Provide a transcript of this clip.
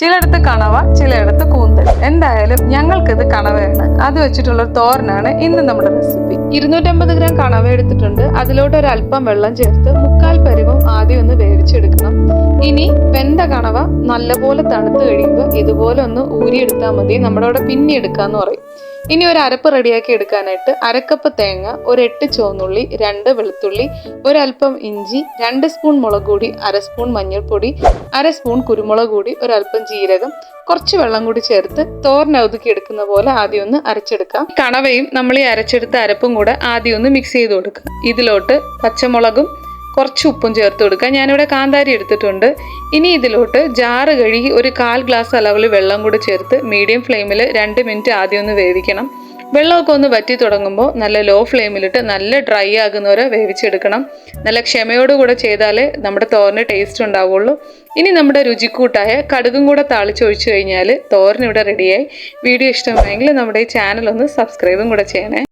ചിലയിടത്ത് കണവ ചിലയിടത്ത് കൂന്തൽ. എന്തായാലും ഞങ്ങൾക്കിത് കണവയാണ്. അത് വെച്ചിട്ടുള്ള തോരനാണ് ഇന്ന് നമ്മുടെ റെസിപ്പി ഇരുന്നൂറ്റമ്പത് ഗ്രാം കണവ എടുത്തിട്ടുണ്ട്. അതിലോട്ട് ഒരു അല്പം വെള്ളം ചേർത്ത് മുക്കാൽ പരുവം ആദ്യം ഒന്ന് വേവിച്ചെടുക്കണം. ഇനി വെന്ത കണവ നല്ലപോലെ തണുത്ത് കഴിയുമ്പോൾ ഇതുപോലെ ഒന്ന് ഊരിയെടുത്താൽ മതി. നമ്മുടെ അവിടെ പിന്നെ എടുക്കാന്ന് പറയും. ഇനി ഒരു അരപ്പ് റെഡിയാക്കി എടുക്കാനായിട്ട് അരക്കപ്പ് തേങ്ങ ഒരു എട്ട് ചുവന്നുള്ളി രണ്ട് വെളുത്തുള്ളി ഒരൽപ്പം ഇഞ്ചി രണ്ട് സ്പൂൺ മുളക് പൊടി അര സ്പൂൺ മഞ്ഞൾപ്പൊടി അര സ്പൂൺ കുരുമുളക് കൂടി ഒരൽപ്പം ജീരകം കുറച്ച് വെള്ളം കൂടി ചേർത്ത് തോരനൊതുക്കി എടുക്കുന്ന പോലെ ആദ്യം ഒന്ന് അരച്ചെടുക്കാം. കണവയും നമ്മൾ ഈ അരച്ചെടുത്ത അരപ്പും കൂടെ ആദ്യം ഒന്ന് മിക്സ് ചെയ്ത് കൊടുക്കുക. ഇതിലോട്ട് പച്ചമുളകും കുറച്ച് ഉപ്പും ചേർത്ത് കൊടുക്കുക. ഞാനിവിടെ കാന്താരി എടുത്തിട്ടുണ്ട്. ഇനി ഇതിലോട്ട് ജാറ് കഴുകി ഒരു കാൽ ഗ്ലാസ് അളവിൽ വെള്ളം കൂടി ചേർത്ത് മീഡിയം ഫ്ലെയിമിൽ രണ്ട് മിനിറ്റ് ആദ്യം ഒന്ന് വേവിക്കണം. വെള്ളമൊക്കെ ഒന്ന് വറ്റി തുടങ്ങുമ്പോൾ നല്ല ലോ ഫ്ലെയിമിലിട്ട് നല്ല ഡ്രൈ ആകുന്നവരെ വേവിച്ചെടുക്കണം. നല്ല ക്ഷമയോടുകൂടെ ചെയ്താലേ നമ്മുടെ തോരന് ടേസ്റ്റ് ഉണ്ടാവുള്ളൂ. ഇനി നമ്മുടെ രുചിക്കൂട്ടായ കടുകും കൂടെ താളിച്ചൊഴിച്ചു കഴിഞ്ഞാൽ തോരൻ റെഡിയായി വീഡിയോ ഇഷ്ടമായെങ്കിൽ നമ്മുടെ ഈ ചാനൽ ഒന്ന് സബ്സ്ക്രൈബും കൂടെ ചെയ്യണേ.